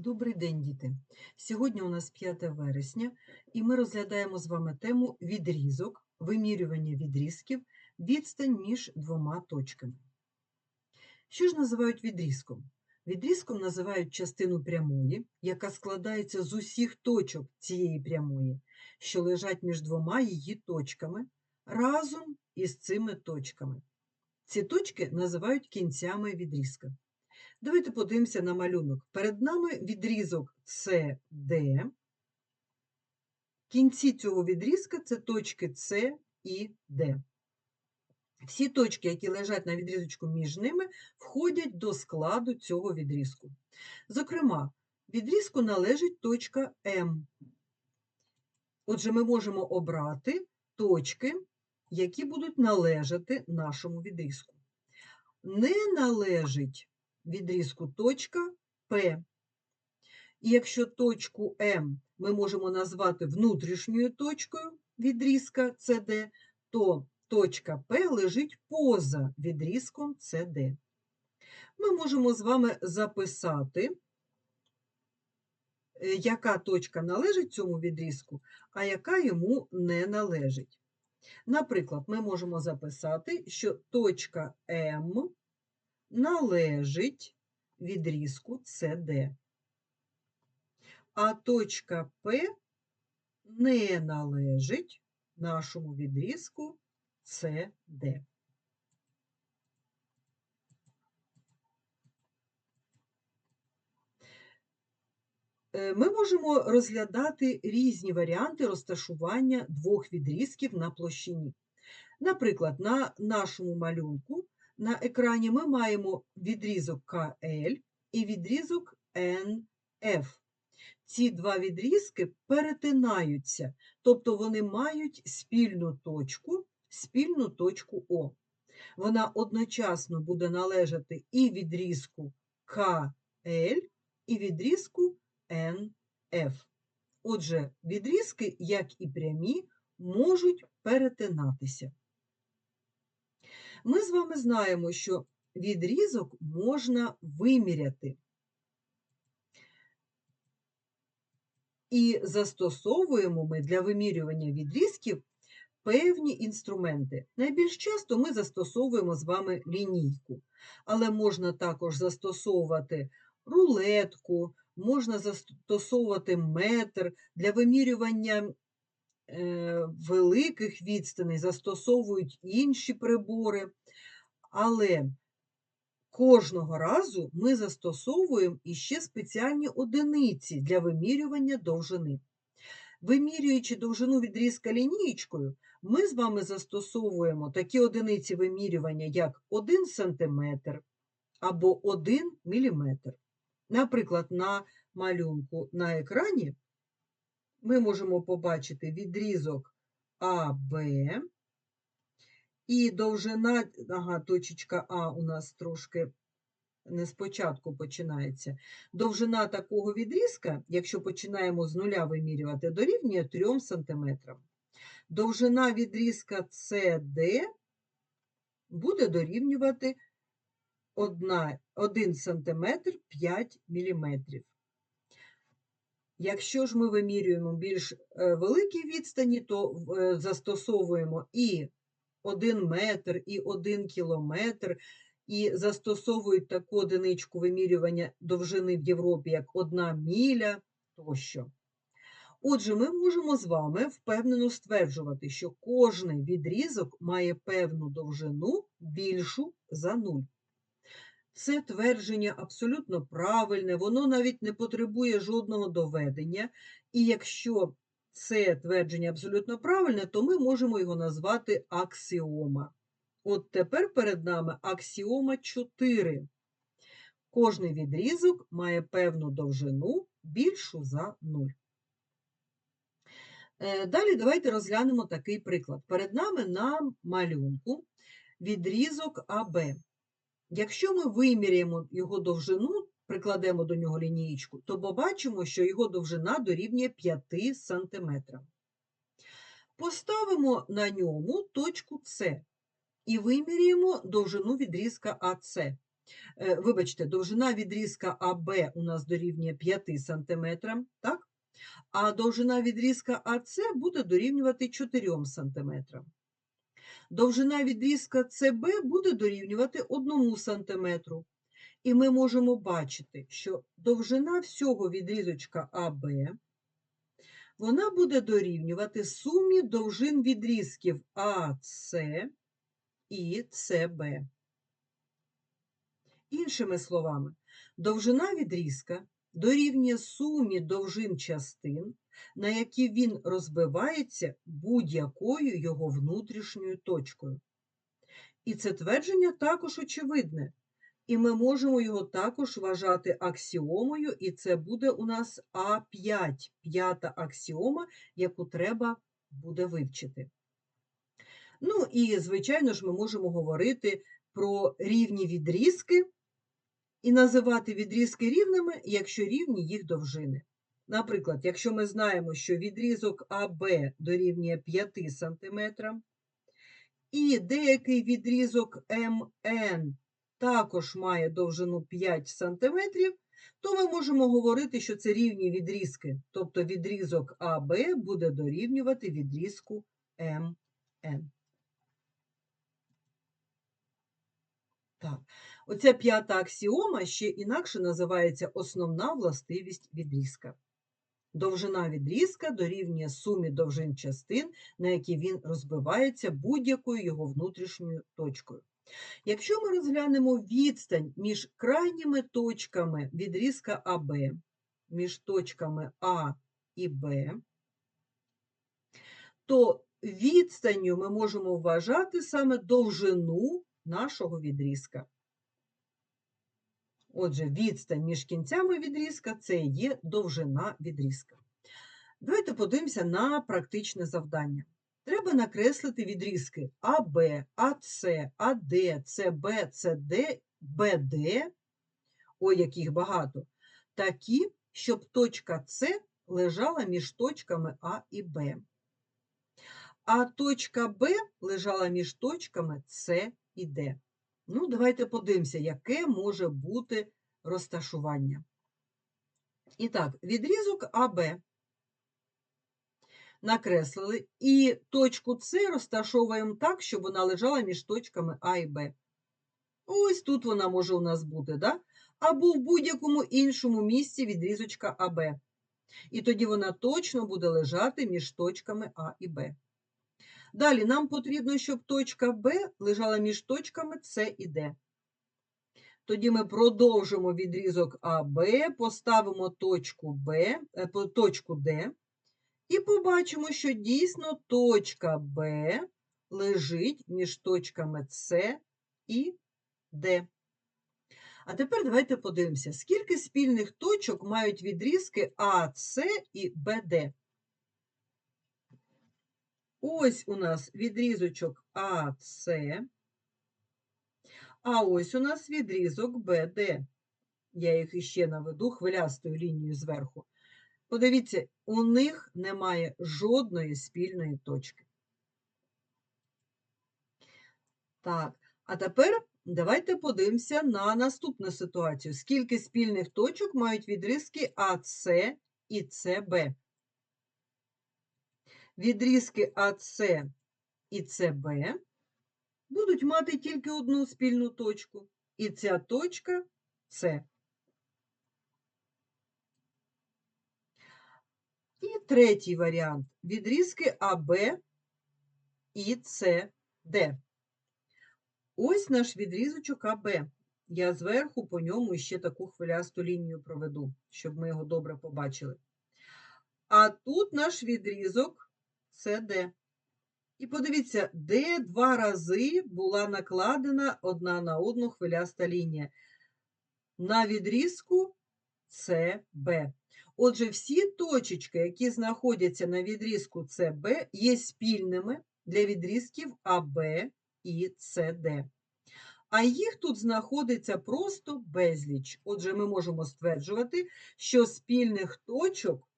Добрий день, діти! Сьогодні у нас 5 вересня, і ми розглядаємо з вами тему відрізок, вимірювання відрізків, відстань між двома точками. Що ж називають відрізком? Відрізком називають частину прямої, яка складається з усіх точок цієї прямої, що лежать між двома її точками, разом із цими точками. Ці точки називають кінцями відрізка. Давайте подивимося на малюнок. Перед нами відрізок CD. Кінці цього відрізка це точки С і Д. Всі точки, які лежать на відрізочку між ними, входять до складу цього відрізку. Зокрема, відрізку належить точка М. Отже, ми можемо обрати точки, які будуть належати нашому відрізку. Не належить відрізку точка П. І якщо точку М ми можемо назвати внутрішньою точкою відрізка CD, то точка П лежить поза відрізком CD. Ми можемо з вами записати, е, яка точка належить цьому відрізку, а яка йому не належить. Наприклад, ми можемо записати, що точка М належить відрізку CD. А точка П не належить нашому відрізку CD. Е, Ми можемо розглядати різні варіанти розташування двох відрізків на площині. Наприклад, на нашому малюнку на екрані ми маємо відрізок КЛ і відрізок НФ. Ці два відрізки перетинаються, тобто вони мають спільну точку, спільну точку О. Вона одночасно буде належати і відрізку КЛ, і відрізку НФ. Отже, відрізки, як і прямі, можуть перетинатися. Ми з вами знаємо, що відрізок можна виміряти. І застосовуємо ми для вимірювання відрізків певні інструменти. Найбільш часто ми застосовуємо з вами лінійку, але можна також застосовувати рулетку, можна застосовувати метр для вимірювання великих відстаней застосовують інші прибори, але кожного разу ми застосовуємо іще спеціальні одиниці для вимірювання довжини. Вимірюючи довжину відрізка лінієчкою, ми з вами застосовуємо такі одиниці вимірювання, як 1 см або 1 мм. Наприклад, на малюнку на екрані ми можемо побачити відрізок АБ, і довжина, ага, точечка А у нас трошки не спочатку починається. Довжина такого відрізка, якщо починаємо з нуля вимірювати, дорівнює 3 см. Довжина відрізка CD буде дорівнювати 1 см 5 мм. Якщо ж ми вимірюємо більш е, великі відстані, то е, застосовуємо і 1 метр, і 1 кілометр, і застосовують таку одиничку вимірювання довжини в Європі, як 1 міля тощо. Отже, ми можемо з вами впевнено стверджувати, що кожний відрізок має певну довжину більшу за 0. Це твердження абсолютно правильне, воно навіть не потребує жодного доведення. І якщо це твердження абсолютно правильне, то ми можемо його назвати аксіома. От тепер перед нами аксіома 4. Кожний відрізок має певну довжину більшу за 0. Е, далі давайте розглянемо такий приклад. Перед нами на малюнку відрізок АБ. Якщо ми виміряємо його довжину, прикладемо до нього лінієчку, то побачимо, що його довжина дорівнює 5 см. Поставимо на ньому точку С і виміряємо довжину відрізка АС. е, вибачте, довжина відрізка АБ у нас дорівнює 5 см, так? А довжина відрізка АС буде дорівнювати 4 см. Довжина відрізка СБ буде дорівнювати 1 см. І ми можемо бачити, що довжина всього відрізочка АБ вона буде дорівнювати сумі довжин відрізків АС і СБ. Іншими словами, довжина відрізка дорівнює сумі довжин частин, на які він розбивається будь-якою його внутрішньою точкою. І це твердження також очевидне. І ми можемо його також вважати аксіомою, і це буде у нас А5, п'ята аксіома, яку треба буде вивчити. Ну і, звичайно ж, ми можемо говорити про рівні відрізки і називати відрізки рівними, якщо рівні їх довжини. Наприклад, якщо ми знаємо, що відрізок АБ дорівнює 5 см, і деякий відрізок МН також має довжину 5 см, то ми можемо говорити, що це рівні відрізки, тобто відрізок АБ буде дорівнювати відрізку МН. Так, оця п'ята аксіома ще інакше називається основна властивість відрізка. Довжина відрізка дорівнює сумі довжин частин, на які він розбивається будь-якою його внутрішньою точкою. Якщо ми розглянемо відстань між крайніми точками відрізка АБ, між точками А і Б, то відстанню ми можемо вважати саме довжину нашого відрізка. Отже, відстань між кінцями відрізка це є довжина відрізка. Давайте подивимося на практичне завдання. Треба накреслити відрізки АБ, АС, АД, СБ, СД, БД, ой, яких багато, такі, щоб точка С лежала між точками А і Б. А точка Б лежала між точками С і Д. Ну, давайте подивимося, яке може бути розташування. І так, відрізок АБ накреслили, і точку С розташовуємо так, щоб вона лежала між точками А і Б. Ось тут вона може у нас бути, да? або в будь-якому іншому місці відрізочка АБ. І тоді вона точно буде лежати між точками А і Б. Далі нам потрібно, щоб точка Б лежала між точками С і Д. Тоді ми продовжимо відрізок АБ, поставимо точку Б, е, точку Д і побачимо, що дійсно точка Б лежить між точками С і Д. А тепер давайте подивимося, скільки спільних точок мають відрізки АС і БД. Ось у нас відрізочок АС, а ось у нас відрізок БД. Я їх іще наведу хвилястою лінією зверху. Подивіться, у них немає жодної спільної точки. Так, а тепер давайте подивимося на наступну ситуацію. Скільки спільних точок мають відрізки АС і СБ? Відрізки АС і СБ будуть мати тільки одну спільну точку, і ця точка С. І третій варіант відрізки АБ і СД. Ось наш відрізочок АБ. Я зверху по ньому ще таку хвилясту лінію проведу, щоб ми його добре побачили. А тут наш відрізок СД. І подивіться, де два рази була накладена одна на одну хвиляста лінія. На відрізку СБ. Отже, всі точечки, які знаходяться на відрізку СБ, є спільними для відрізків АБ і СД. А їх тут знаходиться просто безліч. Отже, ми можемо стверджувати, що спільних точок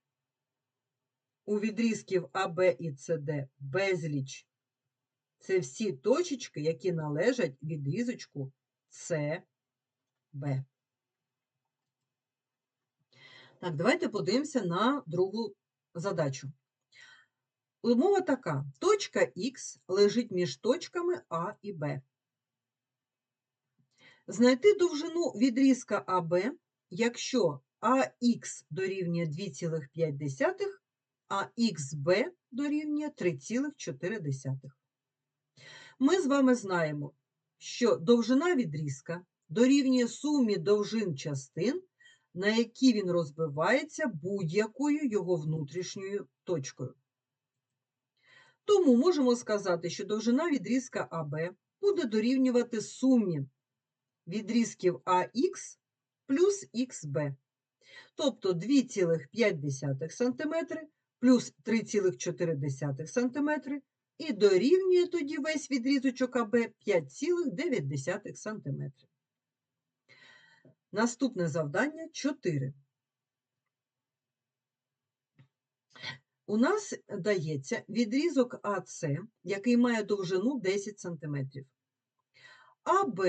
у відрізків АБ і СД безліч. Це всі точечки, які належать відрізочку СБ. Так, давайте подивимося на другу задачу. Умова така: точка Х лежить між точками А і Б. Знайти довжину відрізка АБ, якщо АХ дорівнює 2,5, а XB дорівнює 3,4. Ми з вами знаємо, що довжина відрізка дорівнює сумі довжин частин, на які він розбивається будь-якою його внутрішньою точкою. Тому можемо сказати, що довжина відрізка АБ буде дорівнювати сумі відрізків АХ плюс ХБ. Тобто 2,5 см плюс 3,4 см і дорівнює тоді весь відрізочок АБ 5,9 см. Наступне завдання 4. У нас дається відрізок АС, який має довжину 10 см. АБ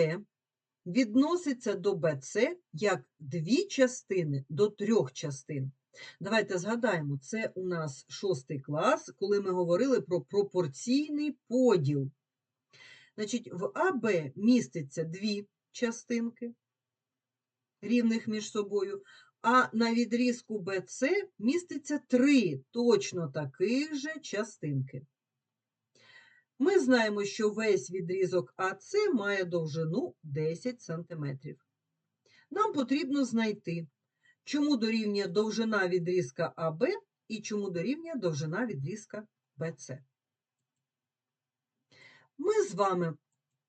відноситься до БЦ як дві частини до трьох частин. Давайте згадаємо, це у нас шостий клас, коли ми говорили про пропорційний поділ. Значить, в АБ міститься дві частинки, рівних між собою, а на відрізку БЦ міститься три точно таких же частинки. Ми знаємо, що весь відрізок АС має довжину 10 см. Нам потрібно знайти, чому дорівнює довжина відрізка АБ і чому дорівнює довжина відрізка БЦ. Ми з вами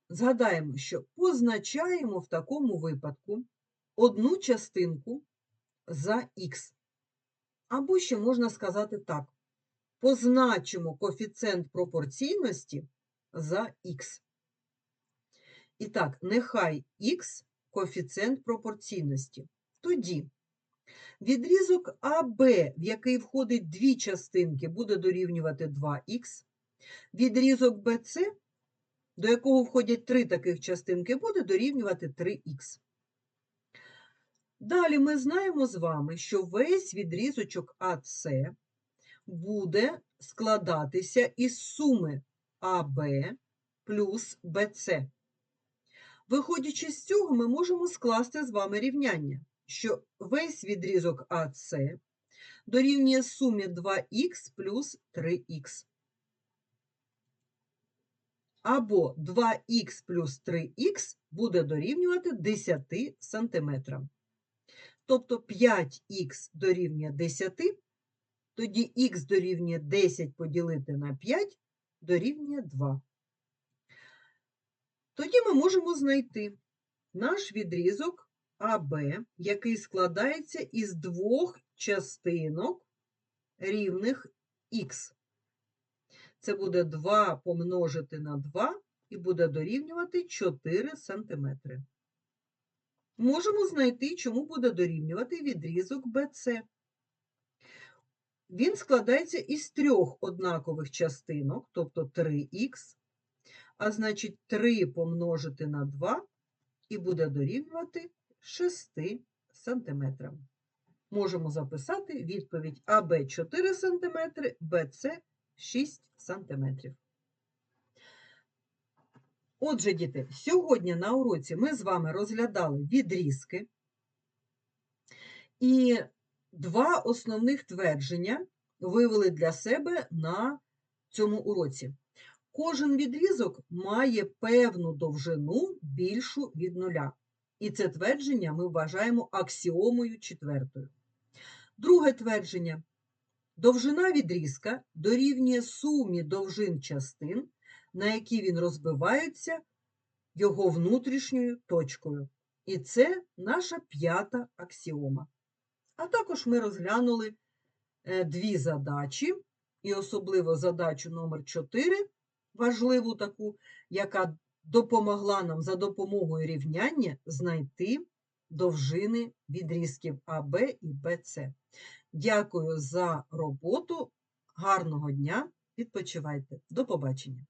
згадаємо, що позначаємо в такому випадку одну частинку за х. Або ще можна сказати так: позначимо коефіцієнт пропорційності за х. І так, нехай х коефіцієнт пропорційності. Тоді відрізок АБ, в який входить дві частинки, буде дорівнювати 2х. Відрізок БЦ, до якого входять три таких частинки, буде дорівнювати 3х. Далі ми знаємо з вами, що весь відрізочок АС буде складатися із суми АБ плюс БЦ. Виходячи з цього, ми можемо скласти з вами рівняння, що весь відрізок АС дорівнює сумі 2х плюс 3х. Або 2х плюс 3х буде дорівнювати 10 сантиметрам. Тобто 5х дорівнює 10, тоді х дорівнює 10 поділити на 5 дорівнює 2. Тоді ми можемо знайти наш відрізок АБ, який складається із двох частинок рівних х. Це буде 2 помножити на 2 і буде дорівнювати 4 см. Можемо знайти, чому буде дорівнювати відрізок BC. Він складається із трьох однакових частинок, тобто 3х, а значить 3 помножити на 2 і буде дорівнювати 6 см. Можемо записати відповідь АБ 4 см, БЦ 6 см. Отже, діти, сьогодні на уроці ми з вами розглядали відрізки і два основних твердження вивели для себе на цьому уроці. Кожен відрізок має певну довжину більшу від нуля. І це твердження ми вважаємо аксіомою четвертою. Друге твердження. Довжина відрізка дорівнює сумі довжин частин, на які він розбивається його внутрішньою точкою. І це наша п'ята аксіома. А також ми розглянули е, дві задачі, і особливо задачу номер 4 важливу таку, яка допомогла нам за допомогою рівняння знайти довжини відрізків АБ і БЦ. Дякую за роботу. Гарного дня! Відпочивайте. До побачення!